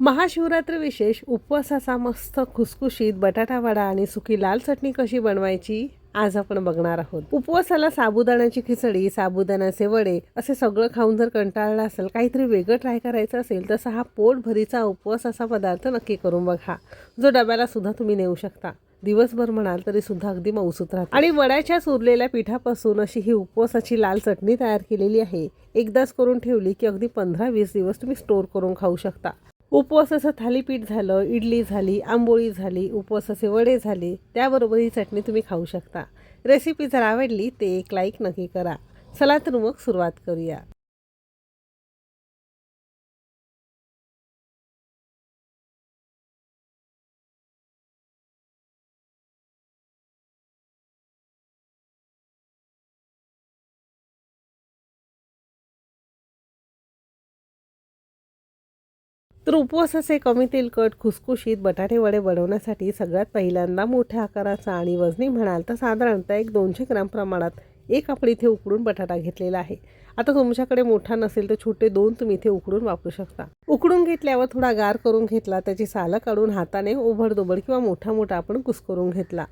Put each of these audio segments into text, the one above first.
महाशिवरात्र विशेष उपवासाचा मस्त खुसखुशीत बटाटा वडा आणि सुकी लाल चटणी कशी बनवायची आज आपण बघणार आहोत. उपवासाला साबुदाण्याची खिचडी साबुदाण्याचे वडे असे सगळं खाऊन जर कंटाळला असेल काहीतरी वेगळं ट्राय करायचं असेल तसा हा पोटभरीचा उपवास असा पदार्थ नक्की करून बघा. जो डब्याला सुद्धा तुम्ही नेऊ शकता. दिवसभर म्हणाल तरी सुद्धा अगदी मऊसूत राहते. आणि वड्याच्या उरलेल्या पिठापासून अशी ही उपवासाची लाल चटणी तयार केलेली आहे. एकदाच करून ठेवली की अगदी पंधरा वीस दिवस तुम्ही स्टोर करून खाऊ शकता. उपवासाचं थालीपीठ झालं इडली झाली आंबोळी झाली उपवासाचे वडे झाले त्याबरोबर ही चटणी तुम्ही खाऊ शकता. रेसिपी जर आवडली ते एक लाईक नक्की करा. चला तर मग सुरुवात करूया. तर उपवासाचे कमी तेलकट खुसखुशीत बटाटे वडे बनवण्यासाठी सगळ्यात पहिल्यांदा मोठ्या आकाराचा आणि वजनी म्हणाल तर साधारणतः एक दोनशे ग्राम प्रमाणात एक आपण इथे उकडून बटाटा घेतलेला आहे. आता तुमच्याकडे मोठा नसेल तर छोटे दोन तुम्ही इथे उकडून वापरू शकता. उकडून घेतल्यावर थोडा गार करून घेतला त्याची सालं काढून हाताने ओभडदोबड किंवा मोठा मोठा आपण कुस्करून घेतला.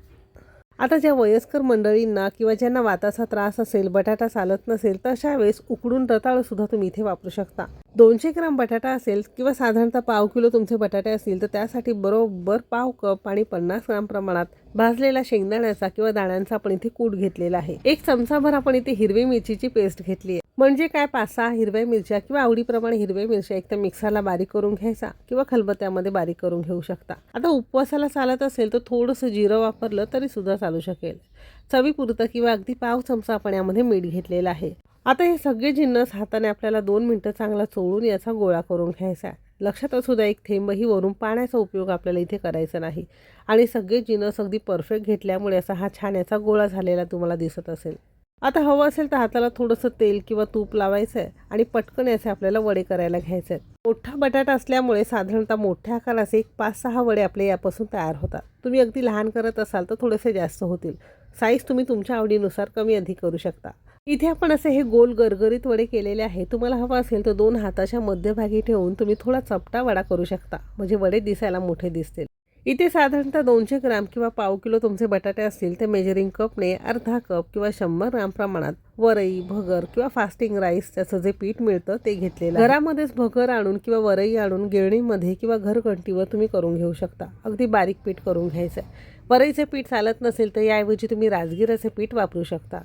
आता ज्या वयस्कर मंडळींना किंवा ज्यांना वाताचा त्रास असेल बटाटा चालत नसेल तर अशा वेळेस उकडून रताळ सुद्धा तुम्ही इथे वापरू शकता. दोनशे ग्राम बटाटा असेल किंवा साधारणतः पाव किलो तुमचे बटाटे असतील तर त्यासाठी बरोबर पाव कप आणि पन्नास ग्राम प्रमाणात भाजलेला शेंगदाण्याचा किंवा दाण्यांचा आपण इथे कूट घेतलेला आहे. एक चमचाभर आपण इथे हिरवी मिरचीची पेस्ट घेतली आहे. म्हणजे काय पाच सहा हिरव्या मिरच्या किंवा आवडीप्रमाणे हिरव्या मिरच्या एक तर मिक्सरला बारीक करून घ्यायचा किंवा खलबत्त्यामध्ये बारीक करून घेऊ शकता. आता उपवासाला चालत असेल तर थोडंसं जिरं वापरलं तरी सुद्धा चालू शकेल. चवीपुरतं किंवा अगदी पाव चमचा आपण यामध्ये मीठ घेतलेलं आहे. आता हे सगळे जिन्नस हाताने आपल्याला दोन मिनटं चांगला चोळून याचा गोळा करून घ्यायचा आहे. लक्षात असू द्या एक थेंबही वरून पाण्याचा उपयोग आपल्याला इथे करायचा नाही. आणि सगळे जिनस अगदी परफेक्ट घेतल्यामुळे असा हा छान याचा गोळा झालेला तुम्हाला दिसत असेल. आता हवं असेल तर हाताला थोडंसं तेल किंवा तूप लावायचं आहे आणि पटकन याचे आपल्याला वडे करायला घ्यायचे आहेत मोठा बटाटा असल्यामुळे साधारणतः मोठ्या आकाराचे एक पाच सहा वडे आपले यापासून तयार होतात. तुम्ही अगदी लहान करत असाल तर थोडेसे जास्त होतील. साईज तुम्ही तुमच्या आवडीनुसार कमी अधिक करू शकता. इथे आपण असे हे गोल गरगरीत वडे केलेले आहे तुम्हाला हवं असेल तर दोन हाताच्या मध्यभागी ठेवून तुम्ही थोडा चपटा वडा करू शकता. म्हणजे वडे दिसायला मोठे दिसतील. इथे साधारणतः दोनशे ग्राम किंवा पाव किलो तुमचे बटाटे असतील तर मेजरिंग कपने अर्धा कप किंवा शंभर ग्राम प्रमाणात वरई भगर किंवा फास्टिंग राईस त्याचं जे पीठ मिळतं ते घेतलेलं घरामध्येच भगर आणून किंवा वरई आणून गिरणीमध्ये किंवा घरघंटीवर तुम्ही करून घेऊ शकता. अगदी बारीक पीठ करून घ्यायचं आहे वरईचे पीठ चालत नसेल तर याऐवजी तुम्ही राजगिराचे पीठ वापरू शकता.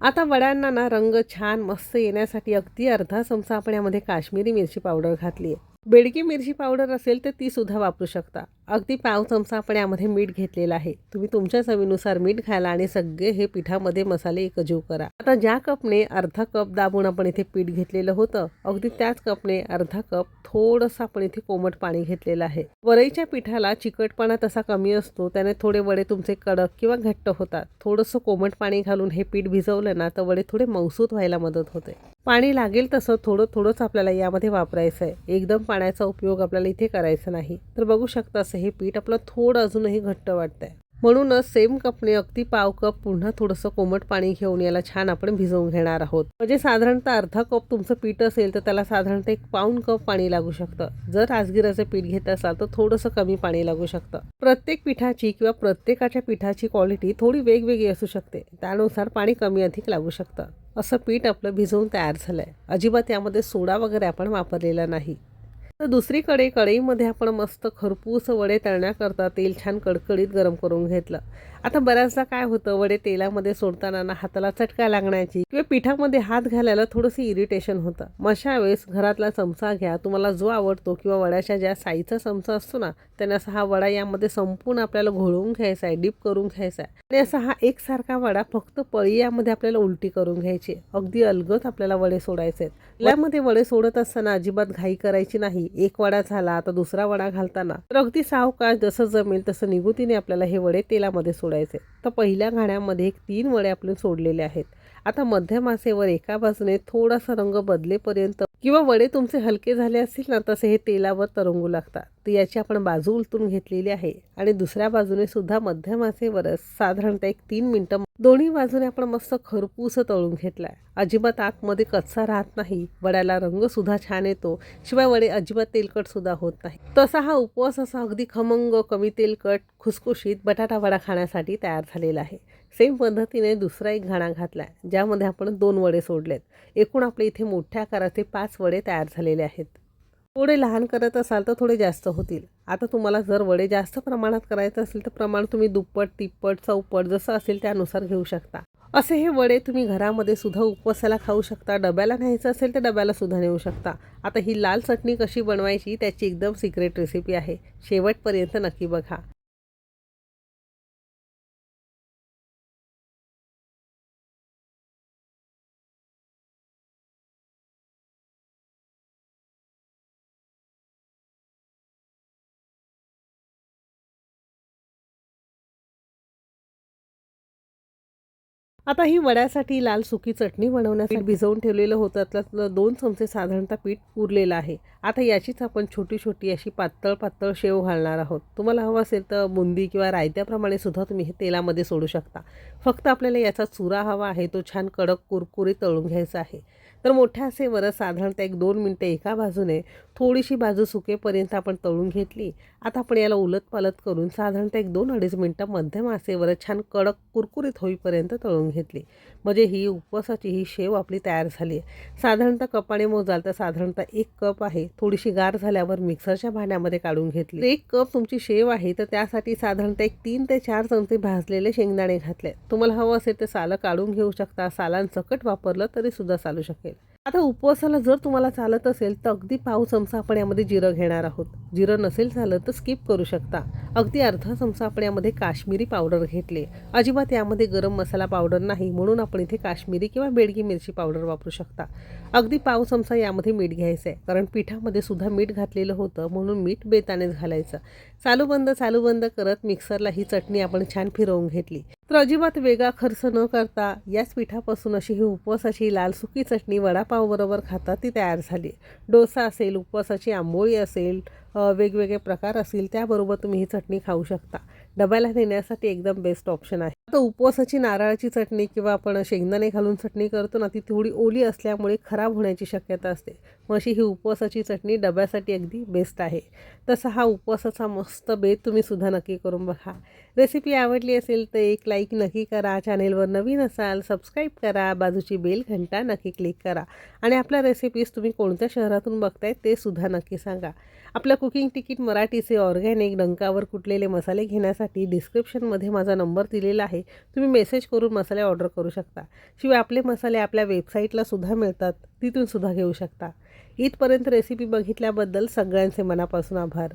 आता वड्यांना ना रंग छान मस्त येण्यासाठी अगदी अर्धा चमचा आपण यामध्ये काश्मीरी मिरची पावडर घातली आहे बेडकी मिरची पावडर असेल तर ती सुद्धा वापरू शकता. अगदी पाव चमचा आपण यामध्ये मीठ घेतलेला आहे. तुम्ही तुमच्या चवीनुसार मीठ घाला आणि सगळे हे पिठामध्ये मसाले एकजीव करा. आता ज्या कपने अर्धा कप दाबून आपण इथे पीठ घेतलेलं होतं अगदी त्याच कपने अर्धा कप थोडंसं आपण इथे कोमट पाणी घेतलेलं आहे. वरईच्या पिठाला चिकटपणा तसा कमी असतो त्याने थोडे वडे तुमचे कडक किंवा घट्ट होतात. थोडंसं कोमट पाणी घालून हे पीठ भिजवलं ना तर वडे थोडे मौसूत व्हायला मदत होते. पाणी लागेल तसं थोडं थोडंच आपल्याला यामध्ये वापरायचं आहे एकदम पाण्याचा उपयोग आपल्याला इथे करायचा नाही. तर बघू शकता असं हे पीठ आपलं थोडं अजूनही घट्ट वाटतंय. म्हणूनच सेम कपने अगदी पाव कप पुन्हा थोडंसं कोमट पाणी घेऊन याला छान आपण भिजवून घेणार आहोत. म्हणजे साधारणतः अर्धा कप तुमचं पीठ असेल तर त्याला साधारणतः एक पाऊन कप पाणी लागू शकतं. जर राजगिराचं पीठ घेत असाल तर थोडंसं कमी पाणी लागू शकतं. प्रत्येक पिठाची किंवा प्रत्येकाच्या पिठाची क्वालिटी थोडी वेगवेगळी असू शकते. त्यानुसार पाणी कमी अधिक लागू शकतं. असं पीठ आपलं भिजवून तयार झालंय. अजिबात यामध्ये सोडा वगैरे आपण वापरलेला नाही. तर दुसरीकडे कढईमध्ये आपण मस्त खरपूस वडे तळण्याकरता तेल छान कडकडीत गरम करून घेतलं. आता बऱ्याचदा काय होतं वडे तेलामध्ये सोडताना ना हाताला चटका लागण्याची किंवा पिठामध्ये हात घालायला थोडंसं इरिटेशन होतं. मग अशा वेळेस घरातला चमचा घ्या तुम्हाला जो आवडतो किंवा वड्याच्या ज्या साईजचा चमचा असतो ना त्याने असा हा वडा यामध्ये संपूर्ण आपल्याला घोळवून घ्यायचा आहे डीप करून घ्यायचा आहे. आणि असा हा एकसारखा वडा फक्त पळी यामध्ये आपल्याला उलटी करून घ्यायची अगदी अलगत आपल्याला वडे सोडायचे आहेत. यामध्ये वडे सोडत असताना अजिबात घाई करायची नाही. एक वडा झाला आता दुसरा वडा घालताना. तर अगदी सावकाश जसं जमेल तसं निगुतीने आपल्याला हे वडे तेलामध्ये सोडायचे. तर पहिल्या घाण्यामध्ये एक तीन वडे आपले सोडलेले आहेत. आता मध्यम आसेवर एका बाजूने थोडासा रंग बदलेपर्यंत किंवा वडे तुमचे हलके झाले असतील ना तसे हे तेलावर तरंगू लागतात. तर याची आपण बाजू उलटून घेतलेली आहे. आणि दुसऱ्या बाजूने सुद्धा मध्यमाचे वरस साधारणतः एक तीन मिनटं दोन्ही बाजूने आपण मस्त खरपूस तळून घेतलाय. अजिबात आतमध्ये कच्चा राहत नाही. वड्याला रंगसुद्धा छान येतो. शिवाय वडे अजिबात तेलकटसुद्धा होत नाही. तसा हा उपवास असा अगदी खमंग कमी तेलकट खुसखुशीत बटाटा वडा खाण्यासाठी तयार झालेला आहे. सेम पद्धतीने दुसरा एक घाणा घातला आहे ज्यामध्ये आपण दोन वडे सोडलेत. एकूण आपले इथे मोठ्या आकाराचे पाच वडे तयार झालेले आहेत. थोडे लहान करत असाल तर थोडे जास्त होतील. आता तुम्हाला जर वडे जास्त प्रमाणात करायचं असेल तर प्रमाण तुम्ही दुप्पट तिप्पट चौपट जसं असेल त्यानुसार घेऊ शकता. असे हे वडे तुम्ही घरामध्ये सुद्धा उपवासाला खाऊ शकता. डब्याला न्यायचं असेल तर डब्याला सुद्धा नेऊ शकता. आता ही लाल चटणी कशी बनवायची त्याची एकदम सिक्रेट रेसिपी आहे. शेवटपर्यंत नक्की बघा. आता ही वड्यासाठी लाल सुकी चटणी बनवण्यासाठी भिजवून ठेवलेलं होतं. त्यातलं दोन चमचे साधारणतः पीठ उरलेलं आहे. आता याचीच आपण छोटी छोटी अशी पातळ पातळ शेव घालणार आहोत. तुम्हाला हवं असेल तर बुंदी किंवा रायत्याप्रमाणे सुद्धा तुम्ही हे तेलामध्ये सोडू शकता. फक्त आपल्याला याचा चुरा हवा आहे तो छान कडक कुरकुरीत तळून घ्यायचा आहे. तर मोठ्या असेवर साधारणतः एक दोन मिनटं एका बाजूने थोडीशी बाजू सुकेपर्यंत आपण तळून घेतली. आता आपण याला उलट पालत करून साधारणतः एक दोन अडीच मिनटं मध्यम आसेवर छान कडक कुरकुरीत होईपर्यंत तळून घेतली. म्हणजे ही उपवासाची ही शेव आपली तयार झाली आहे. साधारणतः कपाने मोजाल तर साधारणतः एक कप आहे. थोडीशी गार झाल्यावर मिक्सरच्या भांड्यामध्ये काढून घेतली. एक कप तुमची शेव आहे तर त्यासाठी साधारणतः एक तीन ते चार चमचे भाजलेले शेंगदाणे घातले. तुम्हाला हवं असेल तर सालं काढून घेऊ शकता. सालांसकट वापरलं तरी सुद्धा चालू शकेल. आता उपवासाला जर तुम्हाला चालत असेल तर अगदी पाव चमचा आपण यामध्ये जिरं घेणार आहोत. जिरं नसेल झालं तर स्किप करू शकता. अगदी अर्धा चमचा आपण यामध्ये काश्मीरी पावडर घेतले. अजिबात यामध्ये गरम मसाला पावडर नाही म्हणून आपण इथे काश्मीरी किंवा बेडगी मिरची पावडर वापरू शकता. अगदी पाव चमचा यामध्ये मीठ घ्यायचं आहे. कारण पिठामध्ये सुद्धा मीठ घातलेलं होतं म्हणून मीठ बेतानेच घालायचं. चालू बंद चालू बंद करत मिक्सरला ही चटणी आपण छान फिरवून घेतली. तर अजिबात वेगळा खर्च न करता याच पिठापासून अशी ही उपवासाची लाल सुकी चटणी वडापावबरोबर खाता ती तयार झाली. डोसा असेल उपवासाची आंबोळी असेल वेगवेगळे प्रकार असतील त्याबरोबर तुम्ही ही चटणी खाऊ शकता. डब्याला नेण्यासाठी एकदम बेस्ट ऑप्शन आहे. आता उपवासाची नारळाची चटणी किंवा आपण शेंगदाणे घालून चटणी करतो ना ती थोडी ओली असल्यामुळे खराब होण्याची शक्यता असते. मग अशी ही उपवासाची चटणी डब्यासाठी अगदी बेस्ट आहे. तसा हा उपवासाचा मस्त बेत तुम्ही सुद्धा नक्की करून बघा. रेसिपी आवडली असेल तर एक लाईक नक्की करा. चॅनेलवर नवीन असाल सबस्क्राईब करा. बाजूची बेल घंटा नक्की क्लिक करा. आणि आपल्या रेसिपीज तुम्ही कोणत्या शहरातून बघताय ते सुद्धा नक्की सांगा. आपलं कुकिंग तिकीट मराठीचे ऑर्गॅनिक डंकावर कुटलेले मसाले घेण्यासाठी डिस्क्रिप्शनमध्ये माझा नंबर दिलेला आहे. तुम्ही मेसेज करून मसाले ऑर्डर करू शकता. शिवाय आपले मसाले आपल्या वेबसाईटला सुद्धा मिळतात. तिथून सुद्धा घेऊ शकता. इथपर्यंत रेसिपी बघितल्याबद्दल सगळ्यांचे मनापासून आभार.